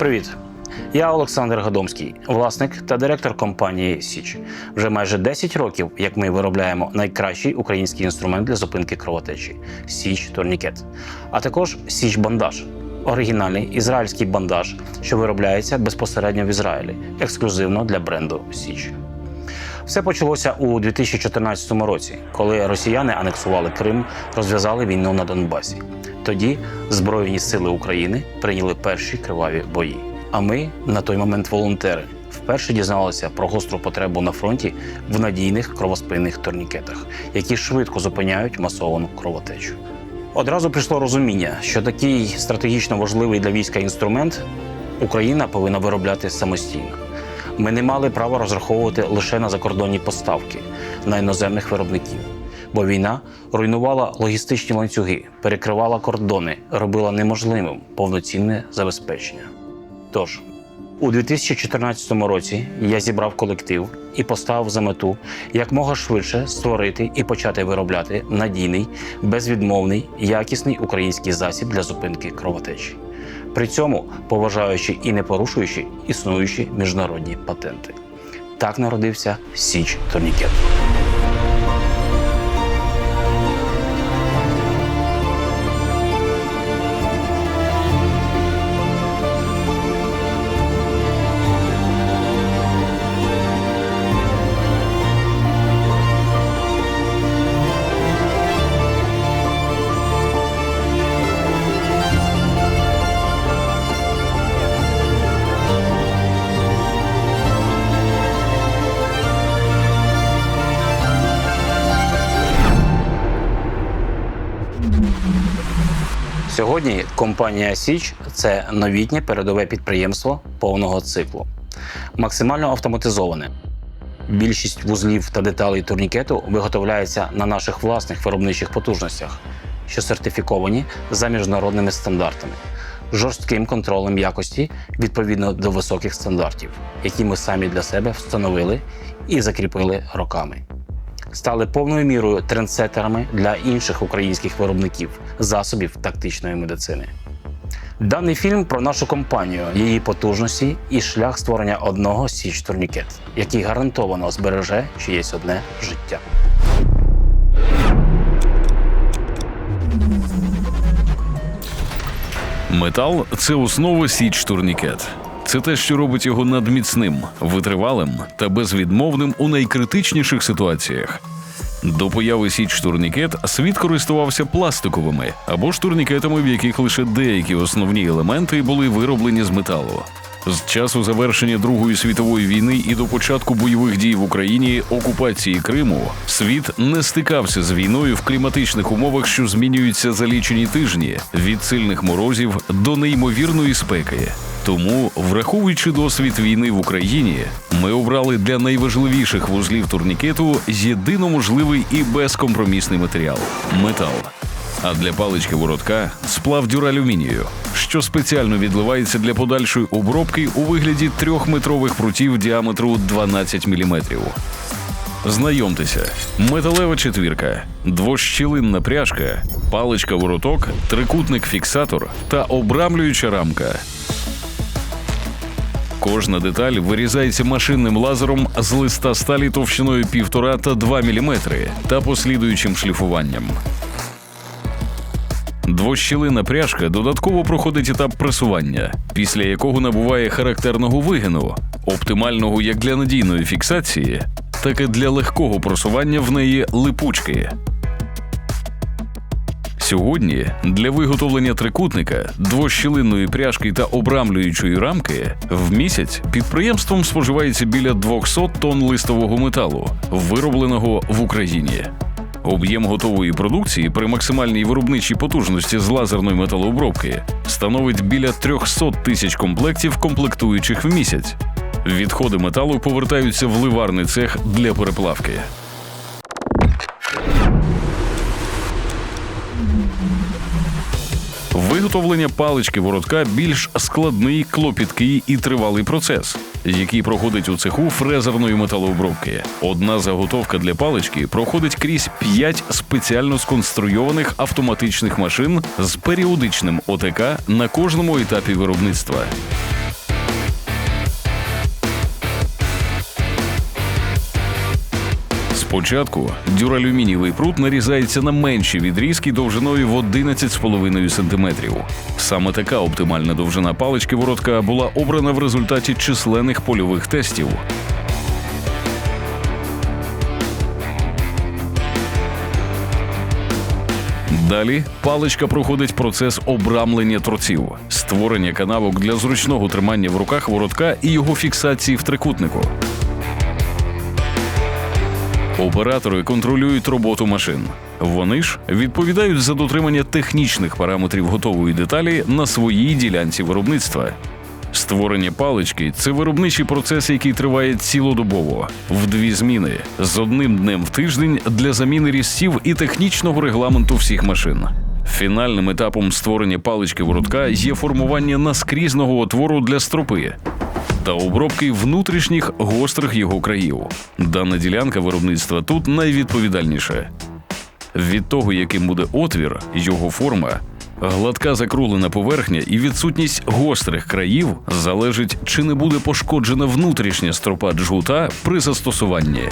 Привіт! Я Олександр Гадомський, власник та директор компанії Січ. Вже майже 10 років, як ми виробляємо найкращий український інструмент для зупинки кровотечі Січ Турнікет, а також Січ Бандаж. Оригінальний ізраїльський бандаж, що виробляється безпосередньо в Ізраїлі, ексклюзивно для бренду Січ. Все почалося у 2014 році, коли росіяни анексували Крим, розв'язали війну на Донбасі. Тоді Збройні сили України прийняли перші криваві бої. А ми, на той момент волонтери, вперше дізналися про гостру потребу на фронті в надійних кровоспинних турнікетах, які швидко зупиняють масовану кровотечу. Одразу прийшло розуміння, що такий стратегічно важливий для війська інструмент Україна повинна виробляти самостійно. Ми не мали права розраховувати лише на закордонні поставки на іноземних виробників, бо війна руйнувала логістичні ланцюги, перекривала кордони, робила неможливим повноцінне забезпечення. Тож, у 2014 році я зібрав колектив і поставив за мету якмога швидше створити і почати виробляти надійний, безвідмовний, якісний український засіб для зупинки кровотечі. При цьому поважаючи і не порушуючи існуючі міжнародні патенти. Так народився Січ Турнікет. Компанія Січ це новітнє передове підприємство повного циклу, максимально автоматизоване. Більшість вузлів та деталей турнікету виготовляється на наших власних виробничих потужностях, що сертифіковані за міжнародними стандартами, жорстким контролем якості відповідно до високих стандартів, які ми самі для себе встановили і закріпили роками стали повною мірою трендсеттерами для інших українських виробників засобів тактичної медицини. Даний фільм про нашу компанію, її потужності і шлях створення одного січ турнікет, який гарантовано збереже чиєсь одне життя. Метал це основа січ турнікет. Це те, що робить його надміцним, витривалим та безвідмовним у найкритичніших ситуаціях. До появи січ турнікет світ користувався пластиковими або ж турнікетами, в яких лише деякі основні елементи були вироблені з металу. З часу завершення Другої світової війни і до початку бойових дій в Україні окупації Криму світ не стикався з війною в кліматичних умовах, що змінюються за лічені тижні від сильних морозів до неймовірної спеки. Тому, враховуючи досвід війни в Україні, ми обрали для найважливіших вузлів турнікету єдино можливий і безкомпромісний матеріал метал. А для палички воротка сплав дюралюмінію, що спеціально відливається для подальшої обробки у вигляді трьохметрових прутів діаметру 12 мм. Знайомтеся, металева четвірка, двощілинна пряжка, паличка вороток, трикутник фіксатор та обрамлююча рамка. Кожна деталь вирізається машинним лазером з листа сталі товщиною 1,5 та 2 мм та послідуючим шліфуванням. Двощілина пряжка додатково проходить етап пресування, після якого набуває характерного вигину, оптимального як для надійної фіксації, так і для легкого просування в неї липучки. Сьогодні для виготовлення трикутника, двощілинної пряжки та обрамлюючої рамки в місяць підприємством споживається біля 200 тонн листового металу, виробленого в Україні. Об'єм готової продукції при максимальній виробничій потужності з лазерної металообробки становить біля 300 тисяч комплектів комплектуючих в місяць. Відходи металу повертаються в ливарний цех для переплавки. Виготовлення палички воротка більш складний, клопіткий і тривалий процес, який проходить у цеху фрезерної металообробки. Одна заготовка для палички проходить крізь п'ять спеціально сконструйованих автоматичних машин з періодичним ОТК на кожному етапі виробництва. Спочатку дюралюмінієвий прут нарізається на менші відрізки довжиною в 11,5 см. Саме така оптимальна довжина палички воротка була обрана в результаті численних польових тестів. Далі паличка проходить процес обрамлення торців, створення канавок для зручного тримання в руках воротка і його фіксації в трикутнику. Оператори контролюють роботу машин. Вони ж відповідають за дотримання технічних параметрів готової деталі на своїй ділянці виробництва. Створення палички це виробничий процес, який триває цілодобово в дві зміни з одним днем в тиждень для заміни різців і технічного регламенту всіх машин. Фінальним етапом створення палички воротка є формування наскрізного отвору для стропи та обробки внутрішніх гострих його країв. Дана ділянка виробництва тут найвідповідальніша. Від того, яким буде отвір, його форма, гладка закруглена поверхня і відсутність гострих країв залежить, чи не буде пошкоджена внутрішня стропа джгута при застосуванні.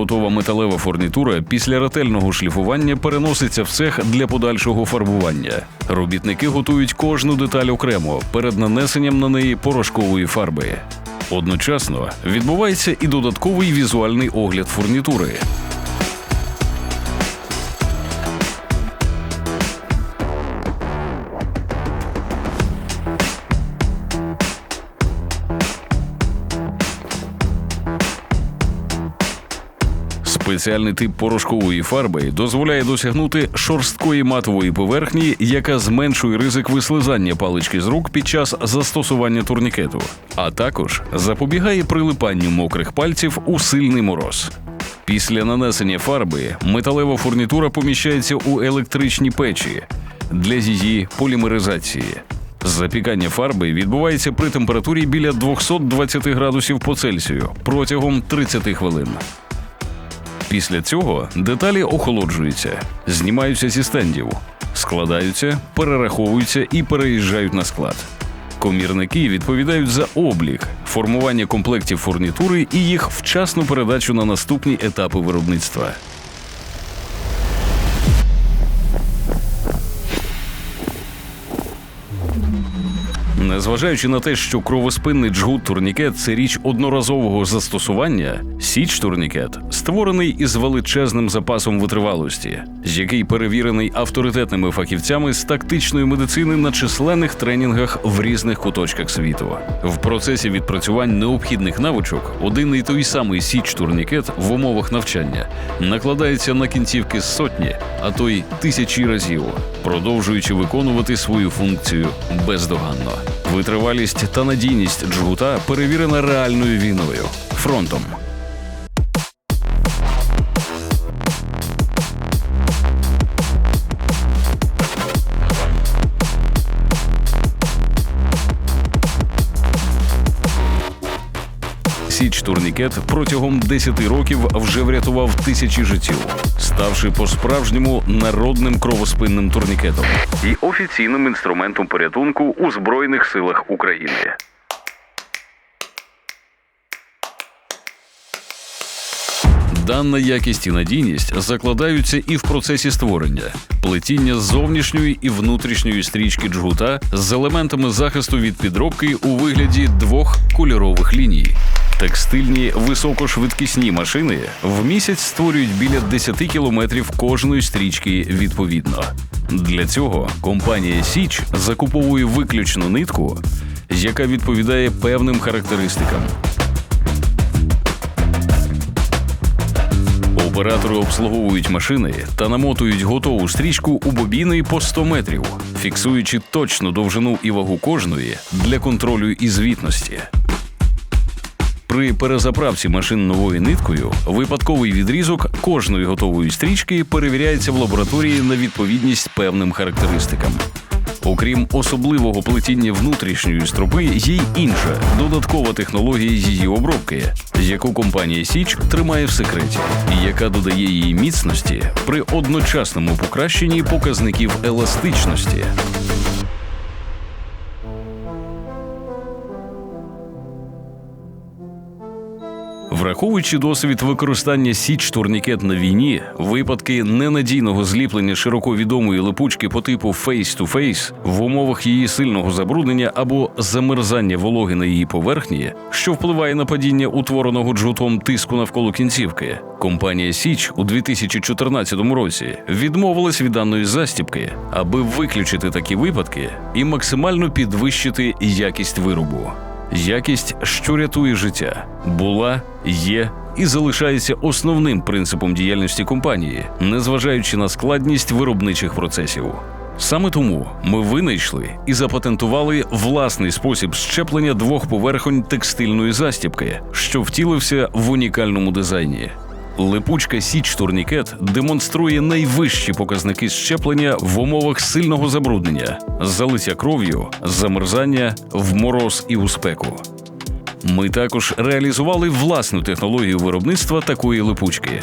Готова металева фурнітура після ретельного шліфування переноситься в цех для подальшого фарбування. Робітники готують кожну деталь окремо перед нанесенням на неї порошкової фарби. Одночасно відбувається і додатковий візуальний огляд фурнітури. Спеціальний тип порошкової фарби дозволяє досягнути шорсткої матової поверхні, яка зменшує ризик вислизання палички з рук під час застосування турнікету, а також запобігає прилипанню мокрих пальців у сильний мороз. Після нанесення фарби металева фурнітура поміщається у електричні печі для її полімеризації. Запікання фарби відбувається при температурі біля 220 градусів по Цельсію протягом 30 хвилин. Після цього деталі охолоджуються, знімаються зі стендів, складаються, перераховуються і переїжджають на склад. Комірники відповідають за облік, формування комплектів фурнітури і їх вчасну передачу на наступні етапи виробництва. Незважаючи на те, що кровоспинний джгут турнікет це річ одноразового застосування, січ турнікет створений із величезним запасом витривалості, який перевірений авторитетними фахівцями з тактичної медицини на численних тренінгах в різних куточках світу. В процесі відпрацювань необхідних навичок один і той самий січ турнікет в умовах навчання накладається на кінцівки з сотні, а то й тисячі разів, продовжуючи виконувати свою функцію бездоганно. Витривалість та надійність джгута перевірена реальною війною фронтом. Січ турнікет протягом 10 років вже врятував тисячі життів, ставши по-справжньому народним кровоспинним турнікетом і офіційним інструментом порятунку у Збройних силах України. Дана якість і надійність закладаються і в процесі створення, плетіння зовнішньої і внутрішньої стрічки джгута з елементами захисту від підробки у вигляді двох кольорових ліній. Текстильні високошвидкісні машини в місяць створюють біля 10 кілометрів кожної стрічки відповідно. Для цього компанія Січ закуповує виключно нитку, яка відповідає певним характеристикам. Оператори обслуговують машини та намотують готову стрічку у бобіни по 100 метрів, фіксуючи точну довжину і вагу кожної для контролю і звітності. При перезаправці машин новою ниткою випадковий відрізок кожної готової стрічки перевіряється в лабораторії на відповідність певним характеристикам. Окрім особливого плетіння внутрішньої стропи, є й інша додаткова технологія її обробки, яку компанія Січ тримає в секреті, яка додає її міцності при одночасному покращенні показників еластичності. Враховуючи досвід використання січ турнікет на війні, випадки ненадійного зліплення широко відомої липучки по типу face-to-face в умовах її сильного забруднення або замерзання вологи на її поверхні, що впливає на падіння утвореного джутом тиску навколо кінцівки, компанія Січ у 2014 році відмовилась від даної застібки, аби виключити такі випадки і максимально підвищити якість виробу. Якість, що рятує життя, була, є і залишається основним принципом діяльності компанії, незважаючи на складність виробничих процесів. Саме тому ми винайшли і запатентували власний спосіб щеплення двох поверхонь текстильної застібки, що втілився в унікальному дизайні. Липучка Січ Турнікет демонструє найвищі показники щеплення в умовах сильного забруднення, залиття кров'ю, замерзання, в мороз і у спеку. Ми також реалізували власну технологію виробництва такої липучки.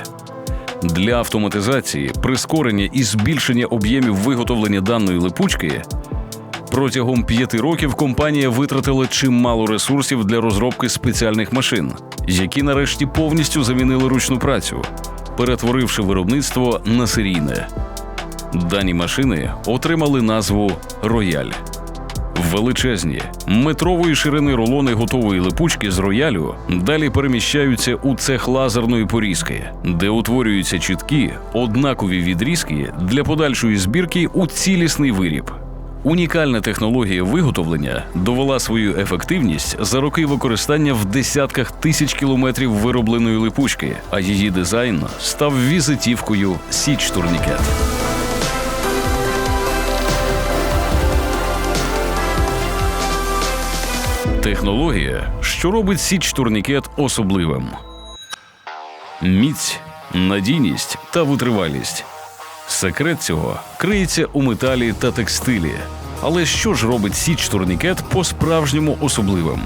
Для автоматизації, прискорення і збільшення об'ємів виготовлення даної липучки Протягом п'яти років компанія витратила чимало ресурсів для розробки спеціальних машин, які нарешті повністю замінили ручну працю, перетворивши виробництво на серійне. Дані машини отримали назву Рояль. Величезні метрової ширини рулони готової липучки з роялю далі переміщаються у цех лазерної порізки, де утворюються чіткі однакові відрізки для подальшої збірки у цілісний виріб. Унікальна технологія виготовлення довела свою ефективність за роки використання в десятках тисяч кілометрів виробленої липучки, а її дизайн став візитівкою Січ Турнікет. Технологія, що робить Січ Турнікет особливим. Міць, надійність та витривалість. Секрет цього криється у металі та текстилі. Але що ж робить січ турнікет по-справжньому особливим?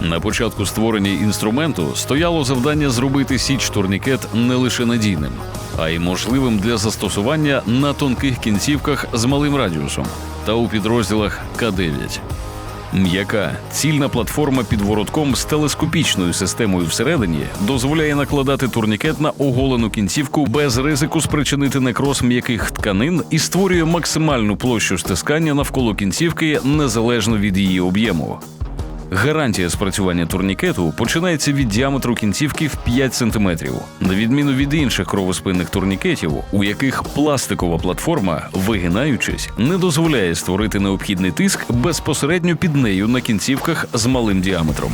На початку створення інструменту стояло завдання зробити січ турнікет не лише надійним, а й можливим для застосування на тонких кінцівках з малим радіусом та у підрозділах К9. М'яка цільна платформа під воротком з телескопічною системою всередині дозволяє накладати турнікет на оголену кінцівку без ризику спричинити некроз м'яких тканин і створює максимальну площу стискання навколо кінцівки незалежно від її об'єму. Гарантія спрацювання турнікету починається від діаметру кінцівки в 5 см, на відміну від інших кровоспинних турнікетів, у яких пластикова платформа, вигинаючись, не дозволяє створити необхідний тиск безпосередньо під нею на кінцівках з малим діаметром.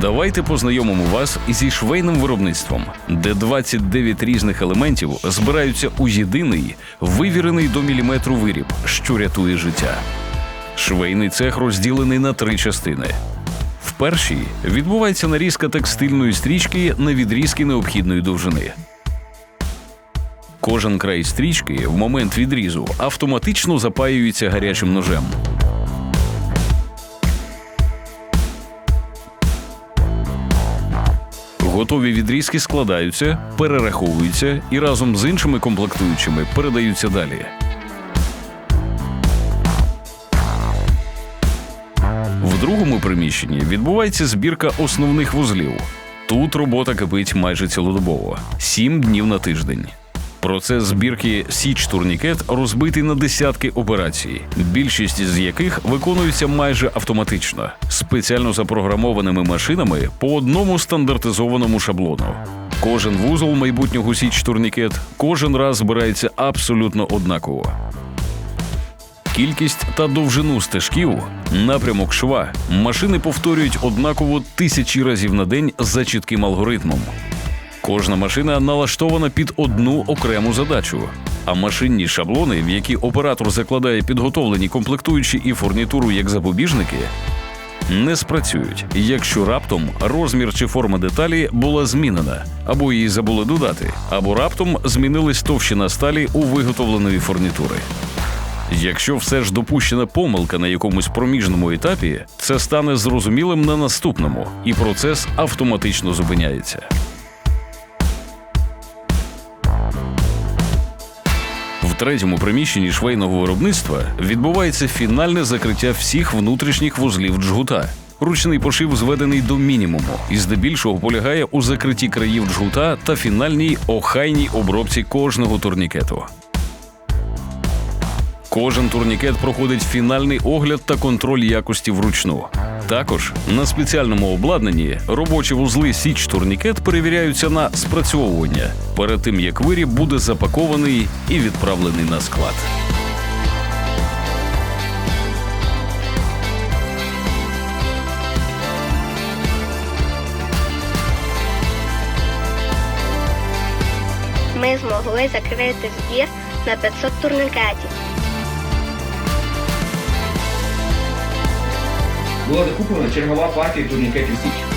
Давайте познайомимо вас зі швейним виробництвом, де 29 різних елементів збираються у єдиний вивірений до міліметру виріб, що рятує життя. Швейний цех розділений на три частини. В першій відбувається нарізка текстильної стрічки на відрізки необхідної довжини. Кожен край стрічки в момент відрізу автоматично запаюється гарячим ножем. Готові відрізки складаються, перераховуються і разом з іншими комплектуючими передаються далі. Другому приміщенні відбувається збірка основних вузлів. Тут робота кипить майже цілодобово, сім днів на тиждень. Процес збірки Січ Турнікет розбитий на десятки операцій, більшість з яких виконуються майже автоматично, спеціально запрограмованими машинами по одному стандартизованому шаблону. Кожен вузол майбутнього Січ Турнікет кожен раз збирається абсолютно однаково. Кількість та довжину стежків, напрямок шва машини повторюють однаково тисячі разів на день за чітким алгоритмом. Кожна машина налаштована під одну окрему задачу. А машинні шаблони, в які оператор закладає підготовлені комплектуючі і фурнітуру як запобіжники, не спрацюють, якщо раптом розмір чи форма деталі була змінена, або її забули додати, або раптом змінилась товщина сталі у виготовленої фурнітури. Якщо все ж допущена помилка на якомусь проміжному етапі, це стане зрозумілим на наступному, і процес автоматично зупиняється. В третьому приміщенні швейного виробництва відбувається фінальне закриття всіх внутрішніх вузлів джгута. Ручний пошив зведений до мінімуму і здебільшого полягає у закритті країв джгута та фінальній охайній обробці кожного турнікету. Кожен турнікет проходить фінальний огляд та контроль якості вручну. Також на спеціальному обладнанні робочі вузли січ турнікет перевіряються на спрацьовування перед тим як виріб буде запакований і відправлений на склад. Ми змогли закрити збір на 500 турникетів. Була закуплена чергова партія турнікетів Січ.